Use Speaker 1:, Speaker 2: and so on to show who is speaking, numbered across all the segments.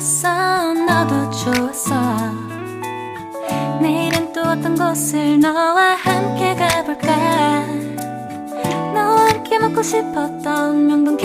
Speaker 1: 좋았어 너도 좋았어. 내일은 또 어떤 곳을 너와 함께 가볼까? 너와 함께 먹고 싶었던 명동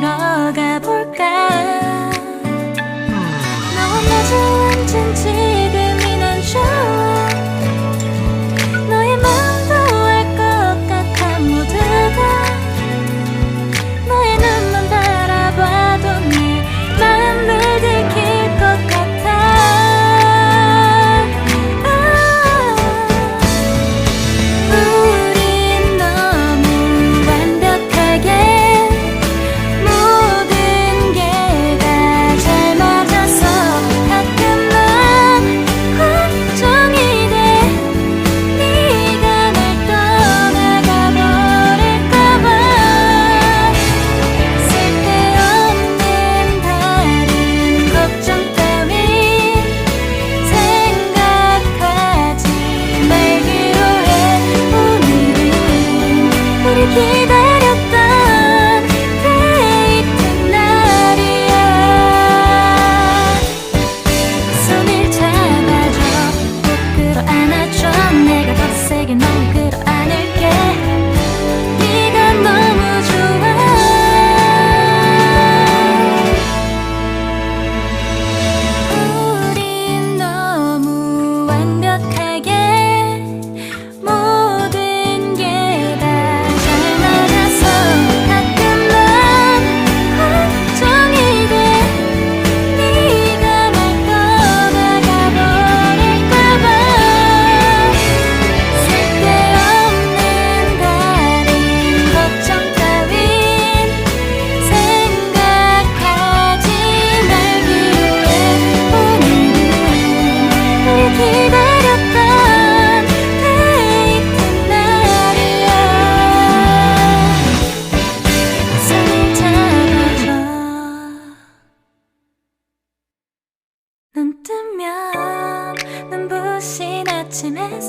Speaker 1: らが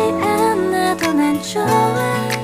Speaker 1: 않아도 난 좋아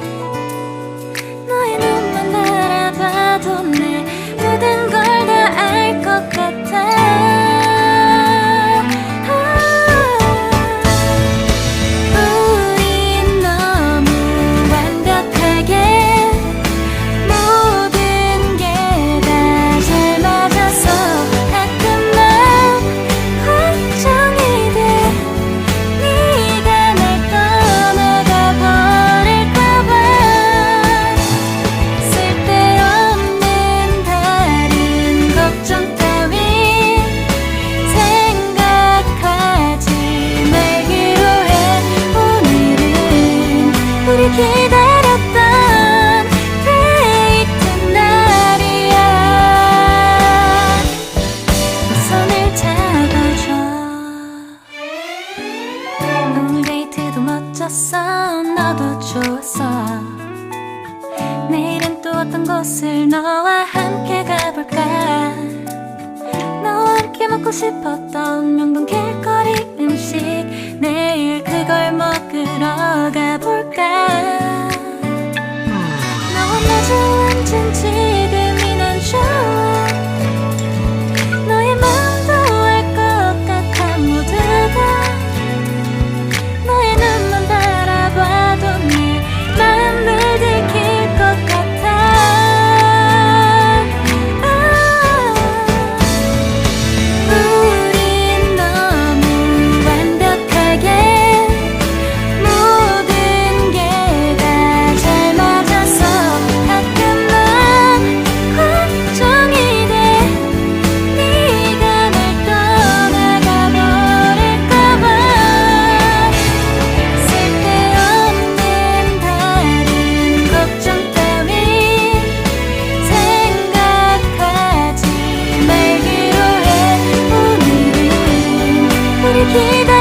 Speaker 1: 어떤 곳을 너와 함께 가볼까? 너와 함께 먹고 싶었던 명동 길거리 음식. 내일 그걸 먹으러 가볼까? 너와 마주 앉은 지 vida.